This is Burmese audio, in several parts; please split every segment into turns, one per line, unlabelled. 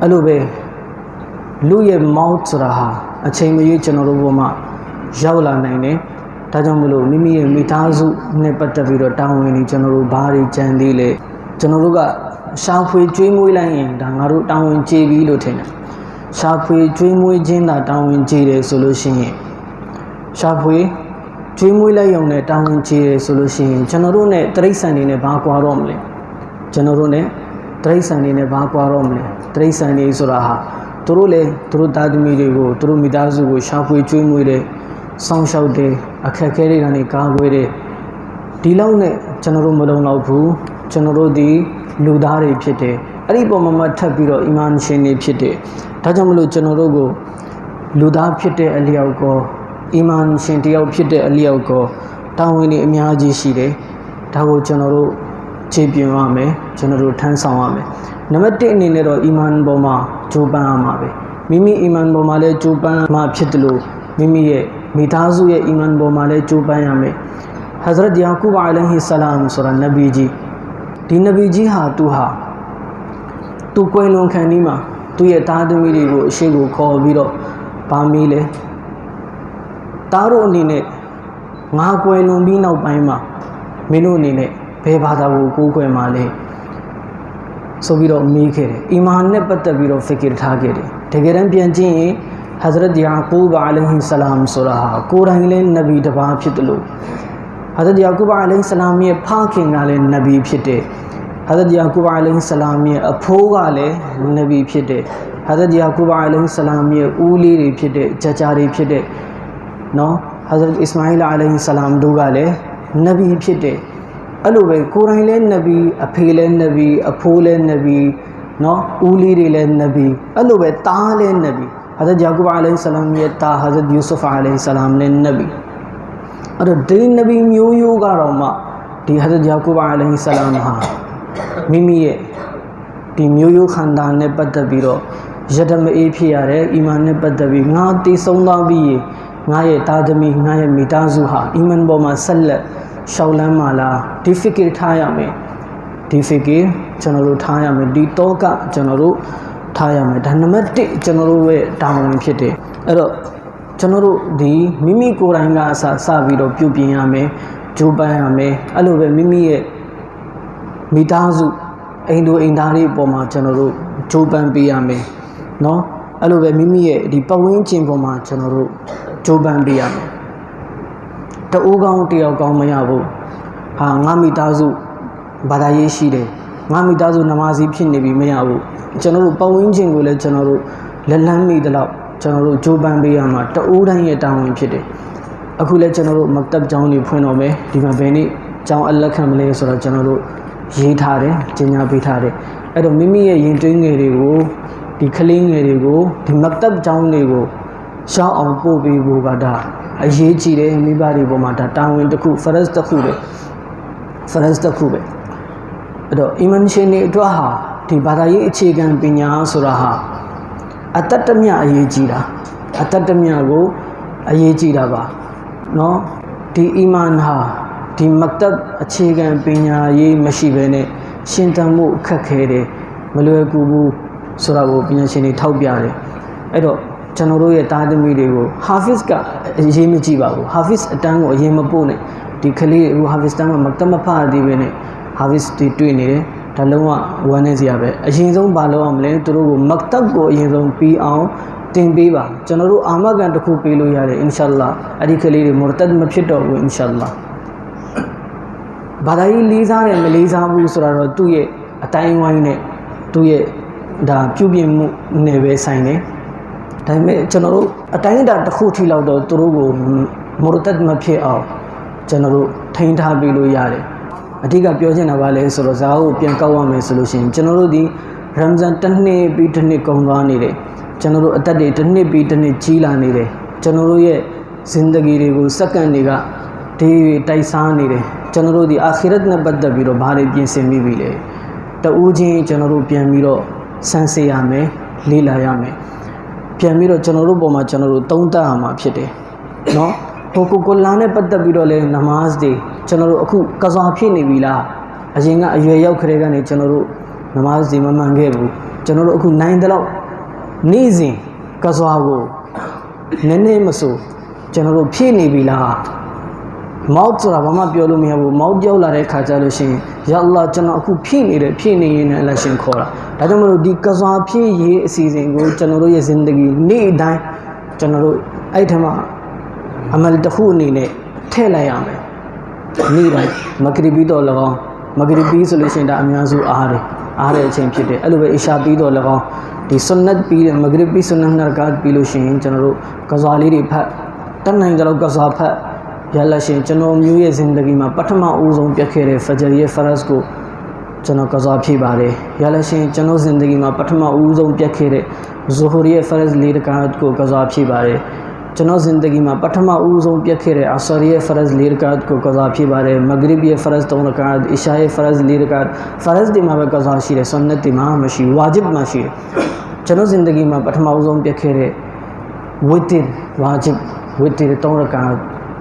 အဲ့လိုပဲလူရဲ့မောင်းဆိုတာဟာအချိန်မရွေးကျွန်တော်တို့ဘဝမှာရောက်လာနိုင်တယ်ဒါကြောင့်မလို့မိမိရဲ့မိသားစုနဲ့ပတ်သက်ပြီးတော့တာဝန်တွေကျွန်တော်တို့ဘာတွေကြံသေးလဲကျွန်တော်တို့ကရှာဖွေကျွေးမွေးလိုက်ရင်ဒါငါတို့တာဝန်ကျေပြီလို့ထင်တယ်ရှာဖွေကျွေးမွေးခြင်းသာတာဝန်ကျေတယ်ဆိုလို့ရှိရင်ရှာဖွေကျွေးမွေးလိုက်ရုံနဲ့တာဝန်ကျေတယ်ဆိုလို့ရှိရင်ကျွန်တော်တို့ ਨੇ တရိษံတွေနဲ့ဘာကွာတော့မလဲကျွန်တော်တို့ ਨੇ တရိษံတွေနဲ့ဘာကွာတော့မလဲ တရိษံတွေဆိုတာဟာသူတို့လည်းသူတို့သားသမီးတွေကိုသူတို့မိသားစုကိုရှာဖွေကျွေးမွေးတယ်စောင့်ရှောက်တယ်အခက်အခဲတွေကနေကာကွယ်တယ်ဒီလောက်နဲ့ကျွန်တော်တို့မလုံလောက်ဘူးကျွန်တော်တို့ဒီလူသားတွေဖြစ်တယ်အဲ့ဒီပုံမှာမှထပ်ပြီးတော့အီမန်ရှင်တွေဖြစ်တယ်ဒါကြောင့်မလို့ကျွန်တော်တို့ကိုလူသားဖြစ်တဲ့အလျောက်ကောအီမန်ရှင်တယောက်ဖြစ်တဲ့အလျောက်ကောတာဝန်တွေအများကြီးရှိတယ်ဒါကိုကျွန်တော်တို့ ခြေပြင်ရမယ်ကျွန်တော်တို့ထမ်းဆောင်ရမယ်နံပါတ်1အနေနဲ့တော့အီမန်ပေါ်မှာကြိုးပမ်းရမှာပဲမိမိအီမန်ပေါ်မှာလည်းကြိုးပမ်းမှဖြစ်တယ်လို့မိမိရဲ့မိသားစုရဲ့အီမန်ပေါ်မှာလည်းကြိုးပမ်းရမယ်ဟဇရတ်ယာကူဘ်အလိုင်ဟီဆလာမ်ဆိုတာနဗီကြီးဒီနဗီကြီးဟာသူဟာသူကွယ်လွန်ခံဒီမှာသူ့ရဲ့သားသမီးတွေကိုအရှိကိုခေါ်ပြီးတော့ဗာမီးလဲသားတို့အနေနဲ့ငါကွယ်လွန်ပြီးနောက်ပိုင်းမှာမင်းတို့အနေနဲ့ ဘယ်ဘာသာကိုကိုးကွယ်မှာလဲဆိုပြီးတော့မေးခဲ့တယ်အီမန်နဲ့ပတ်သက်ပြီးတော့ဖကီရထားခဲ့တယ်တကယ်တမ်းပြန်ကြည့်ရင်ဟဇရတ်ယာကူဘ်အလိုင်ဟီဆလာမ်ဆိုတာဟာကိုယ်တိုင်လည်းနဗီတစ်ပါးဖြစ်တယ်လို့ဟဇရတ်ယာကူဘ်အလိုင်ဆလာမ်ရဲ့ဖခင်ကလည်းနဗီဖြစ်တယ်ဟဇရတ်ယာကူဘ်အလိုင်ဆလာမ်ရဲ့အဖိုးကလည်းနဗီဖြစ်တယ်ဟဇရတ်ယာကူဘ်အလိုင်ဆလာမ်ရဲ့ဦးလေးတွေဖြစ်တဲ့ကြကြတွေဖြစ်တဲ့နော်ဟဇရတ်အစ္စမာအီလ်အလိုင်ဆလာမ်တို့ကလည်းနဗီဖြစ်တယ် အဲ့လိုပဲကိုယ်တိုင်လည်းနဗီအဖေလည်းနဗီအဖိုးလည်းနဗီနော်ဦးလေးတွေလည်းနဗီအဲ့လိုပဲသားလည်းနဗီဟဇရတ်ယာကူဘ်အလိုင်ဆလာမ်ရဲ့သားဟဇရတ်ယူဆုဖ်အလိုင်ဆလာမ်လည်းနဗီအဲ့တော့ဒီနဗီမျိုးရိုးကတော့မှဒီဟဇရတ်ယာကူဘ်အလိုင်ဆလာမ်ဟာမိမိရဲ့ဒီမျိုးရိုးခန္ဓာနဲ့ပတ်သက်ပြီးတော့ယတမအေးဖြစ်ရတယ်အီမန်နဲ့ပတ်သက်ပြီးငါတည်ဆုံးသွားပြီးရင်ငါရဲ့သားသမီးငါရဲ့မိသားစုဟာအီမန်ပေါ်မှာဆက်လက် ရှောက်လန်းမှာလားဒီဖီကီထားရမယ်ဒီဖီကီကျွန်တော်တို့ထားရမယ်ဒီတောကကျွန်တော်တို့ထားရမယ်ဒါနံပါတ်1ကျွန်တော်တို့ရဲ့တာဝန်ဖြစ်တယ်အဲ့တော့ကျွန်တော်တို့ဒီမိမိကိုယ်တိုင်ကအစစပြီးတော့ပြုပြင်ရမယ်ဂျိုးပန်းရမယ်အဲ့လိုပဲမိမိရဲ့မိသားစုအိမ်တို့အိမ်သားတွေအပေါ်မှာကျွန်တော်တို့ဂျိုးပန်းပေးရမယ်เนาะအဲ့လိုပဲမိမိရဲ့ဒီပဝင်းကျင်ပေါ်မှာကျွန်တော်တို့ဂျိုးပန်းပေးရမယ် တအိုးကောင်းတယောက်ကောင်းမရဘူးဟာငါမိသားစုဘာသာရေးရှိတယ်ငါမိသားစုနမာစီဖြစ်နေပြီမရဘူးကျွန်တော်တို့ပဝင်းကျင်ကိုလည်းကျွန်တော်တို့လက်လန်းမိတဲ့လောက်ကျွန်တော်တို့ဂျိုးပန်းပေးရမှာတအိုးတိုင်းရဲ့တာဝန်ဖြစ်တယ်အခုလည်းကျွန်တော်တို့မကတပ်ကျောင်းတွေဖွင့်တော့မယ်ဒီမှာဘယ်နေ့ကျောင်းအလက်ခံမလဲဆိုတော့ကျွန်တော်တို့ရေးထားတယ်ကျင်ညာပေးထားတယ်အဲ့တော့မိမိရဲ့ရင်တွင်းငယ်တွေကိုဒီကလေးငယ်တွေကိုဒီမကတပ်ကျောင်းတွေကိုရှောင်းအောင်ပို့ပေးဖို့ကဒါ အရေးကြီးတယ်မိဘတွေပေါ်မှာဒါတာဝန်တစ်ခု first တစ်ခုပဲ first တစ်ခုပဲအဲ့တော့အီမန်ရှင်တွေအတွက်ဟာဒီဘာသာရေးအခြေခံပညာဆိုတာဟာအတ္တတမြအရေးကြီးတာအတ္တတမြကိုအရေးကြီးတာပါเนาะဒီအီမန်ဟာဒီမကတပ်အခြေခံပညာရေးမရှိဘဲနဲ့ရှင်သန်မှုအခက်ခဲတယ်မလွယ်ကူဘူးဆိုတာကိုပညာရှင်တွေထောက်ပြတယ်အဲ့တော့ ကျွန်တော်တို့ရဲ့တာသမီတွေကိုဟာဖစ်ကအရေးမကြည့်ပါဘူးဟာဖစ်အတန်းကိုအရင်မပို့နဲ့ဒီကလေးဟိုဟာဖစ်တန်းမှာမကမဖသေးပဲနဲ့ဟာဖစ်တွေတွေ့နေတယ်ဒါလုံးဝဝမ်းနေစရာပဲအရင်ဆုံးဘာလုပ်အောင်မလဲသူတို့ကိုမကတပ်ကိုအရင်ဆုံးပြီးအောင်တင်ပေးပါကျွန်တော်တို့အာမခံတစ်ခုပေးလို့ရတယ်အင်ရှာအလ္လာအဲ့ဒီကလေးတွေမရတတ်မဖြစ်တော့ဘူးအင်ရှာအလ္လာဘာသာရေးလေးစားတယ်မလေးစားဘူးဆိုတာတော့သူ့ရဲ့အတိုင်းဝိုင်းနဲ့သူ့ရဲ့ဒါပြုပြင်မှုနယ်ပဲဆိုင်တယ် ဒါပေမဲ့ကျွန်တော်တို့အတိုင်းအတာတစ်ခုထိလောက်တော့သူတို့ကိုမရတတ်မဖြစ်အောင်ကျွန်တော်တို့ထိန်းထားပေးလို့ရတယ်အဓိကပြောချင်တာကလည်းဆိုတော့ဇာတ်ကိုပြန်ကောက်ရမယ်ဆိုလို့ရှိရင်ကျွန်တော်တို့ဒီရမ်ဇန်တစ်နှစ်ပြီးတစ်နှစ်ကုန်သွားနေတယ်ကျွန်တော်တို့အသက်တွေတစ်နှစ်ပြီးတစ်နှစ်ကြီးလာနေတယ်ကျွန်တော်တို့ရဲ့ဇင်ဒဂီတွေကိုစက္ကန့်တွေကဒီတိုက်စားနေတယ်ကျွန်တော်တို့ဒီအာခိရတ်နဲ့ပတ်သက်ပြီးတော့ဘာတွေပြင်ဆင်မိပြီလဲတူးချင်းကျွန်တော်တို့ပြန်ပြီးတော့စမ်းစစ်ရမယ်လေ့လာရမယ် ပြန်ပြီးတော့ကျွန်တော်တို့ပုံမှာကျွန်တော်တို့သုံးသပ်ရမှာဖြစ်တယ်နော်ဟိုကိုကိုလာနဲ့ပတ်သက်ပြီးတော့လဲနမားစ်တွေကျွန်တော်တို့အခုကစားဖြစ်နေပြီလားအရင်ကအရွယ်ရောက်ခရဲကနေကျွန်တော်တို့နမားစ်တွေမမှန်ခဲ့ဘူးကျွန်တော်တို့အခုနိုင်တဲ့လောက်နေ့စဉ်ကစားကိုနည်းနည်းမဆိုကျွန်တော်တို့ဖြည့်နေပြီလား မောက်ဆိုတာဘာမှပြောလို့မရဘူးမောက်ပြောက်လာတဲ့ခါကျလို့ရှိရင်ယာအလ္လာကျွန်တော်အခုဖြည့်နေတယ်ဖြည့်နေရင်လည်းအလရှင်ခေါ်တာဒါကြောင့်မလို့ဒီကစွာဖြည့်ရေးအစီအစဉ်ကိုကျွန်တော်တို့ရဲ့ဇင်ဒဂီနေ့တိုင်းကျွန်တော်တို့အဲ့ထက်မှအမလတစ်ခုအနေနဲ့ထည့်လိုက်ရမယ်နေ့တိုင်းမဂရီဘီတော့၎င်းမဂရီဘီဆိုလို့ရှိရင်ဒါအများစုအားတယ်အားတဲ့အချိန်ဖြစ်တယ်အဲ့လိုပဲအရှာပြီးတော့၎င်းဒီဆွန်နတ်ပြီးတယ်မဂရီဘီဆွန်နတ်နရကာတ်ပြီးလို့ရှိရင်ကျွန်တော်တို့ကစွာလေးတွေဖတ်တတ်နိုင်ကြတော့ကစွာဖတ် ရလရှင်ကျွန်တော်မျိုးရဲ့ဇင်ဒဂီမှာပထမအဦးဆုံးပြတ်ခဲ့တဲ့ဖဂျ်ရဲ့ဖရတ်ကိုကျွန်တော်ကစားဖြည့်ပါတယ်ရလရှင်ကျွန်တော်ဇင်ဒဂီမှာပထမအဦးဆုံးပြတ်ခဲ့တဲ့ဇိုဟရီရဲ့ဖရတ်လေးတကားကိုကစားဖြည့်ပါတယ်ကျွန်တော်ဇင်ဒဂီမှာပထမအဦး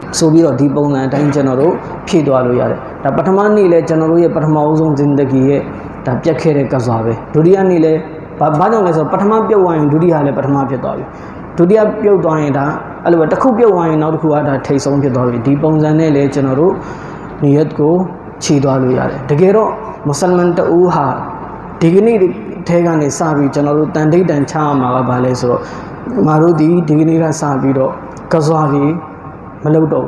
ဆုံးပြတ်ခဲ့တဲ့အဆရီရဲ့ဖရတ်လေးတကားကိုကစားဖြည့်ပါတယ်မဂရစ်ရဲ့ဖရတ်3တကားအီရှာရဲ့ဖရတ်လေးတကားဖရတ်ဒီမှာပဲကစားရှိတယ်ဆွန်နတ်ဒီမှာမရှိဝါဂျစ်မှာရှိတယ်ကျွန်တော်ဇင်ဒဂီမှာပထမအဦးဆုံးပြတ်ခဲ့တဲ့ဝစ်တစ်ဝါဂျစ်ဝစ်တစ်3တကားဆိုပြီးတော့ဒီပုံစံအတိုင်းကျွန်တော်တို့ဖြည့်သွားလို့ရတယ်ဒါပထမနေ့လဲကျွန်တော်တို့ရဲ့ပထမအဆုံးဇင်ဒဂီရဲ့ဒါပြတ်ခဲ့တဲ့ကစားပဲဒုတိယနေ့လဲဘာဘာကြောင့်လဲဆိုတော့ပထမပြုတ်သွားရင်ဒုတိယလည်းပထမဖြစ်သွားပြီဒုတိယပြုတ်သွားရင်ဒါအဲ့လိုပဲတစ်ခုပြုတ်သွားရင်နောက်တစ်ခုကဒါထိတ်ဆုံးဖြစ်သွားပြီဒီပုံစံနဲ့လဲကျွန်တော်တို့နီယတ်ကိုခြေသွားလို့ရတယ်တကယ်တော့မွတ်စလမန်တဦးဟာဒီကနေ့ထဲကနေစပြီးကျွန်တော်တို့တန်တိတ်တန်ချရမှာကဘာလဲဆိုတော့ငါတို့ဒီဒီကနေ့ကစပြီးတော့ကစားပြီး မလုပ်တော့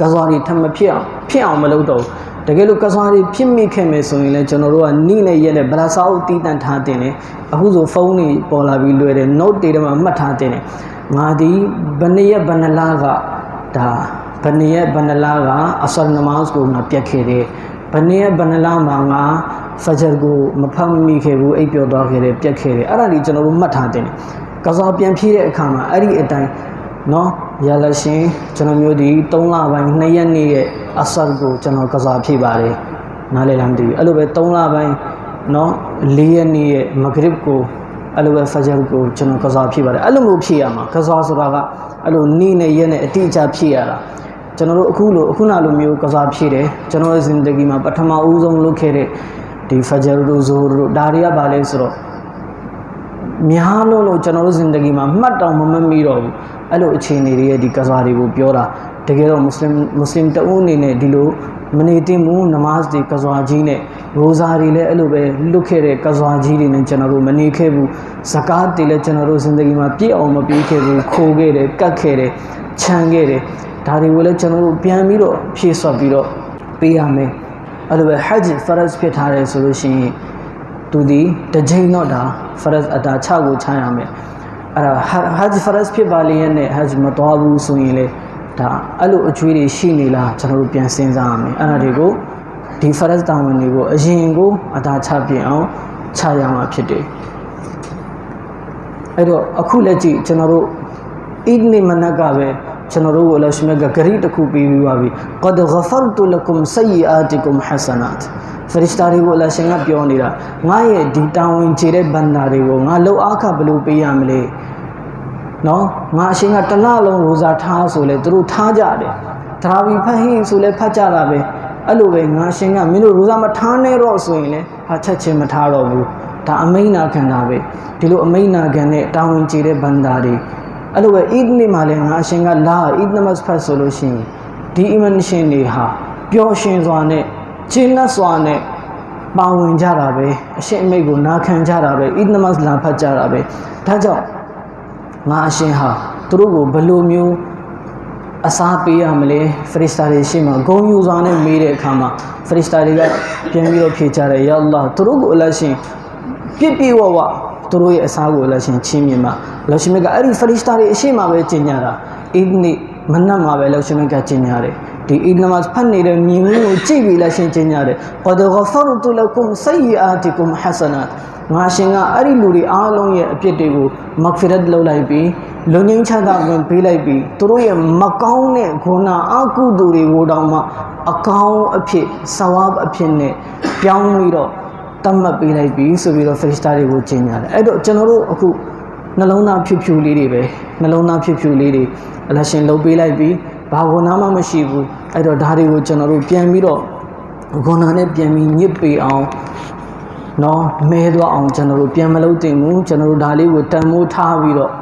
ကစားတွေထပ်မဖြစ်အောင်ဖြစ်အောင်မလုပ်တော့တကယ်လို့ကစားတွေဖြစ်မိခဲ့မယ်ဆိုရင်လည်းကျွန်တော်တို့ကနိနဲ့ရက်နဲ့ဗလာစာအုပ်တီးတန့်ထားတင်တယ်အခုဆိုဖုန်းတွေပေါ်လာပြီးလွယ်တယ် note တွေထဲမှာမှတ်ထားတင်တယ်ငါဒီဘယ်နှစ်ရက်ဘယ်နှလားကဒါဘယ်နှစ်ရက်ဘယ်နှလားကအဆလ်နမတ်ကိုငါပြတ်ခဲ့တယ်ဘယ်နှစ်ရက်ဘယ်နှလားမှာငါဖဂျ်ကိုမဖတ်မိခဲ့ဘူးအိပ်ပျော်သွားခဲ့တယ်ပြတ်ခဲ့တယ်အဲ့ဒါကြီးကျွန်တော်တို့မှတ်ထားတင်တယ်ကစားပြန်ဖြည့်တဲ့အခါမှာအဲ့ဒီအတိုင်းနော် ရလရှင်ကျွန်တော်မျိုးဒီ3လပိုင်း2ရက်နေ့ရဲ့အဆတ်ကိုကျွန်တော်ကစားဖြည့်ပါတယ်နားလည်လားမသိဘူးအဲ့လိုပဲ3လပိုင်းနော်4ရက်နေ့ရဲ့မဂရစ်ကိုအဲ့လိုပဲဖဂျ်ကိုကျွန်တော်ကစားဖြည့်ပါတယ်အဲ့လိုမျိုးဖြည့်ရမှာကစားဆိုတာကအဲ့လိုနေ့နဲ့ရက်နဲ့အတိအကျဖြည့်ရတာကျွန်တော်တို့အခုလိုအခုနလိုမျိုးကစားဖြည့်တယ်ကျွန်တော်ရဲ့ဇင်ဒဂီမှာပထမဦးဆုံးလုပ်ခဲ့တဲ့ဒီဖဂျ်တို့ဇိုဟ်တို့ဒါတွေကဘာလဲဆိုတော့ များလို့လို့ကျွန်တော်တို့ဇင်ဒဂီမှာမှတ်တောင်မမမိတော့ဘူးအဲ့လိုအခြေအနေတွေရဲ့ဒီကစားတွေကိုပြောတာတကယ်တော့မွတ်စလင်မွတ်စလင်တအုပ်အနေနဲ့ဒီလိုမနေသင့်ဘူးနမတ်တွေကစားကြီးနဲ့ရိုဇာတွေလည်းအဲ့လိုပဲလွတ်ခဲ့တဲ့ကစားကြီးတွေနဲ့ကျွန်တော်တို့မနေခဲ့ဘူးဇကာတ်တွေလည်းကျွန်တော်တို့ဇင်ဒဂီမှာပြည့်အောင်မပြေးခဲ့ဘူးခိုးခဲ့တယ်ကတ်ခဲ့တယ်ခြံခဲ့တယ်ဒါတွေကိုလည်းကျွန်တော်တို့ပြန်ပြီးတော့ဖြည့်ဆွတ်ပြီးတော့ပေးရမယ်အဲ့လိုပဲဟဂျ်ဖရတ်ဖြစ်ထားတယ်ဆိုလို့ရှိရင် သူဒီတစ်ချိန်တော့ဒါဖရတ်အတာချကိုချရမယ်အဲ့ဒါဟဂျ်ဖရတ်ဖြစ်ပါလေရဲ့နဲ့ဟဂျ်မတော်ဘူးဆိုရင်လေဒါအဲ့လိုအကျွေးတွေရှိနေလားကျွန်တော်တို့ပြန်စဉ်းစားရမယ်အဲ့ဒါတွေကိုဒီဖရတ်တာဝန်တွေကိုအရင်ကိုအတာချပြင်အောင်ချရမှာဖြစ်တယ်အဲ့တော့အခုလက်ကြည့်ကျွန်တော်တို့အီဒ်နေမနက်ကပဲ ကျွန်တော်တို့ကိုအလ္လာဟ်ရှင်မြတ်ကဂရီတစ်ခုပေးပြီးပါပြီကဒ်ဂဖရတုလကုမ်ဆယီအာတီကုမ်ဟဆနတ်ဖရစ်တာတွေကိုအလ္လာဟ်ရှင်ကပြောနေတာငါရဲ့ဒီတာဝန်ခြေတဲ့ဘန္တာတွေကိုငါလှုပ်အားခဘယ်လိုပေးရမလဲနော်ငါအရှင်ကတစ်လလုံးရိုစာထားဆိုလဲသူတို့ထားကြတယ်ဒါဘီဖတ်ဟင်းဆိုလဲဖတ်ကြတာပဲအဲ့လိုပဲငါရှင်ကမင်းတို့ရိုစာမထားနဲ့တော့ဆိုရင်လဲဟာချက်ချင်းမထားတော့ဘူးဒါအမိန်နာခံတာပဲဒီလိုအမိန်နာခံတဲ့တာဝန်ကျေတဲ့ဘန္တာတွေ အဲ့လိုပဲအီဒ်နေ့မှာလည်းငါအရှင်ကလာအီဒ်နမတ်ဖတ်ဆိုလို့ရှိရင်ဒီအီမန်ရှင်တွေဟာပျော်ရွှင်စွာနဲ့ကျင့်တ်စွာနဲ့ပါဝင်ကြတာပဲအရှင်အမိတ်ကိုနာခံကြတာပဲအီဒ်နမတ်လာဖတ်ကြတာပဲဒါကြောင့်ငါအရှင်ဟာသူတို့ကိုဘယ်လိုမျိုးအစားပေးရမလဲဖရစ်တာတွေရှေ့မှာဂုံယူစွာနဲ့မေးတဲ့အခါမှာဖရစ်တာတွေကပြန်ပြီးတော့ဖြေကြတယ်ယာအလ္လာဟ်သူတို့ကိုအလရှင်ပြည့်ပြည့်ဝဝသူတို့ရဲ့အစားကိုအလရှင်ချင်းမြင်မှာ လောရှိမကအဲ့ဒီဖရစ်တာတွေအရှိမပဲကျင်ညာတာအီဒ်နေ့မနက်မှာပဲလောရှိမကကျင်ညာတယ်ဒီအီဒ်နမတ်ဖတ်နေတဲ့မြင်မှုကိုကြည့်ပြီးလက်ရှင်ကျင်ညာတယ် qad ghafartu lakum sayyi'atikum hasanat ငါရှင်ကအဲ့ဒီလူတွေအားလုံးရဲ့အပြစ်တွေကိုမဂ်ဖီရတ်လုပ်လိုက်ပြီးလုံငင်းချမ်းသာဝင်ပေးလိုက်ပြီးသူတို့ရဲ့မကောင်းတဲ့ဂုဏအကုသိုလ်တွေကိုတောင်မှအကောင်းအဖြစ်ဆဝါဘအဖြစ်နဲ့ပြောင်းပြီးတော့တတ်မှတ်ပေးလိုက်ပြီးဆိုပြီးတော့ဖရစ်တာတွေကိုကျင်ညာတယ်အဲ့တော့ကျွန်တော်တို့အခု နှလုံးသားဖြူဖြူလေးတွေပဲနှလုံးသားဖြူဖြူလေးတွေအလရှင်လှုပ်ပေးလိုက်ပြီးဘာဂုဏမှမရှိဘူးအဲ့တော့ဒါတွေကိုကျွန်တော်တို့ပြန်ပြီးတော့ဂုဏနဲ့ပြန်ပြီးညစ်ပေအောင်နော်မဲသွားအောင်ကျွန်တော်တို့ပြန်မလုပ်သင့်ဘူးကျွန်တော်တို့ဒါလေးကိုတန်မိုးထားပြီးတော့